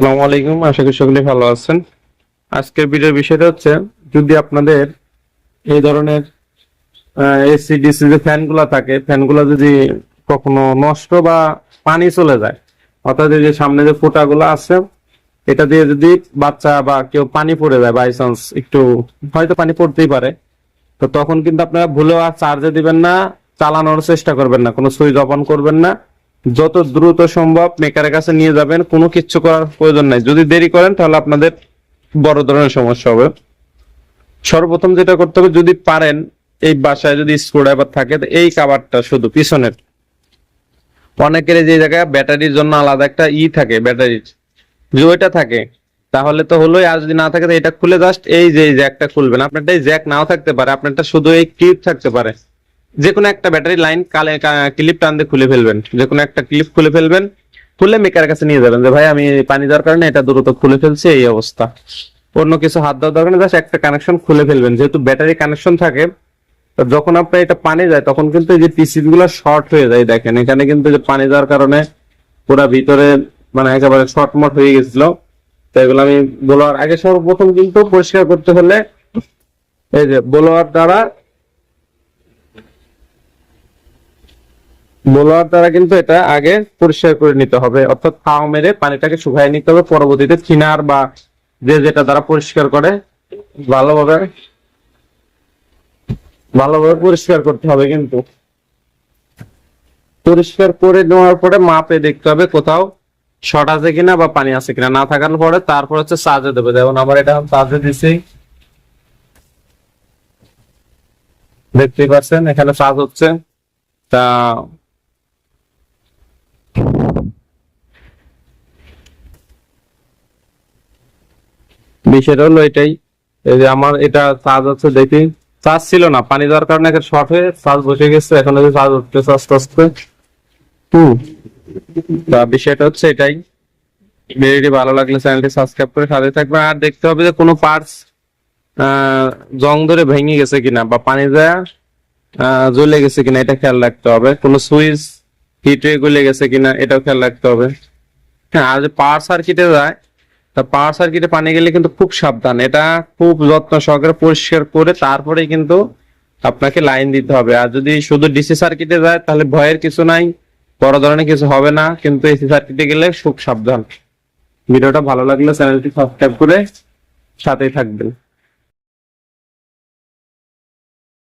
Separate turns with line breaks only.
আসসালামু আলাইকুম, আশা করি সকলে ভালো আছেন। আজকের ভিডিওর বিষয়টা হচ্ছে, যদি আপনাদের এই ধরনের এসি ডিসি যে ফ্যানগুলো থাকে, ফ্যানগুলো যদি কখনো নষ্ট বা পানি চলে যায়, অর্থাৎ যে সামনে যে ফুটাগুলো আছে, এটা দিয়ে যদি বাচ্চা বা কেউ পানি পড়ে যায় বাই চান্স একটু, হয়তো পানি পড়তেই পারে, তো তখন কিন্তু আপনারা ভুলেও আর চার্জে দিবেন না, চালানোর চেষ্টা করবেন না, কোনো সুইচ অন করবেন না। যত দ্রুত সম্ভব মেকারের কাছে নিয়ে যাবেন, কোনো কিচ্ছু করার প্রয়োজন নাই। যদি দেরি করেন, তাহলে আপনাদের বড় ধরনের সমস্যা হবে। সর্বপ্রথম যেটা করতে হবে, যদি পারেন, এই বাসায় যদি স্ক্রুড্রাইভার থাকে, তো এই কাভারটা শুধু পিছনের। অনেকের যে জায়গায় ব্যাটারির জন্য আলাদা একটা ই থাকে, ব্যাটারির। যে ওইটা থাকে, তাহলে তো হলোই, আর যদি না থাকে, তো এটা খুলে জাস্ট এই যে জ্যাকটা খুলবেন। আপনারটা এই জ্যাক নাও থাকতে পারে, আপনারটা শুধু এই ক্লিপ থাকতে পারে। যে কোনো একটা ব্যাটারি লাইন কালে ক্লিপ টান দিয়ে খুলে ফেলবেন। যে কোনো একটা ক্লিপ খুলে ফেলবেন, খুলে মেকারের কাছে নিয়ে যাবেন যে, ভাই, আমি পানি দেওয়ার কারণে এটা দ্রুত খুলে ফেলছি, এই অবস্থা। অন্য কিছু হাত দেওয়ার দরকার জাস্ট একটা কানেকশন খুলে ফেলবেন। যেহেতু ব্যাটারি কানেকশন থাকে যখন আপনার এটা পানি যায়, তখন কিন্তু এই যে পিসিবি গুলো শর্ট হয়ে যায়, দেখেন, এখানে কিন্তু যে পানি দেওয়ার কারণে পুরো ভিতরে মানে একেবারে শর্ট মট হয়ে গেছিল। তো এগুলো আমি বলোয়ার আগে সর্বপ্রথম কিন্তু পরিষ্কার করতে হলে এই যে বলোয়ার দ্বারা বলোয়ার দ্বারা কিন্তু এটা আগে পরিষ্কার করে নিতে হবে। অর্থাৎ তাও মেরে পানিটাকে শুকাই নিতে হবে। পরবর্তীতে থিনার বা যে যেটা দ্বারা পরিষ্কার করে, ভালোভাবে ভালোভাবে পরিষ্কার করতে হবে কিন্তু। পরিষ্কার করে নেওয়ার পরে মাপে দেখতে হবে কোথাও শর্ট আছে কিনা বা পানি আছে কিনা। না থাকার পরে তারপর হচ্ছে চার্জে দেবে। যেমন আমার এটা চার্জে দিছি। দেখতেই পাচ্ছেন, এখানে চার্জ হচ্ছে। তা বিষয়টা হলো এটাই। যে আমার এটা চার্জ হচ্ছে দেখি। চার্জ ছিল না, পানি দেওয়ার কারণে একটা শর্ট হয়ে চার্জ বসে গেছে, এখন চার্জ উঠতেছে আস্তে আস্তে। হুম। তা বিষয়টা হচ্ছে এটাই। ভিডিওটি ভালো লাগলে চ্যানেলটি সাবস্ক্রাইব করে সাথে থাকবে আর দেখতে হবে যে কোনো পার্টস জং ধরে ভেঙে গেছে কিনা বা পানি দেয়া জ্বলে গেছে কিনা, এটা খেয়াল রাখতে হবে। কোনো সুইচ হিট গলে গেছে কিনা, এটাও খেয়াল রাখতে হবে। হ্যাঁ আর যে পার্টস আর সার্কিটে যায় পাওয়ার সার্কিটে পানি গেলে কিন্তু খুব সাবধান। এটা খুব যত্ন সহকারে পরিষ্কার করে তারপরে কিন্তু আপনাকে লাইন দিতে হবে। আর যদি শুধু ডিসি সার্কিটে যায়, তাহলে ভয়ের কিছু নাই, বড় ধরনের কিছু হবে না, কিন্তু এসি সার্কিটে গেলে খুব সাবধান। ভিডিওটা ভালো লাগলে চ্যানেলটি সাবস্ক্রাইব করে সাথেই থাকবেন।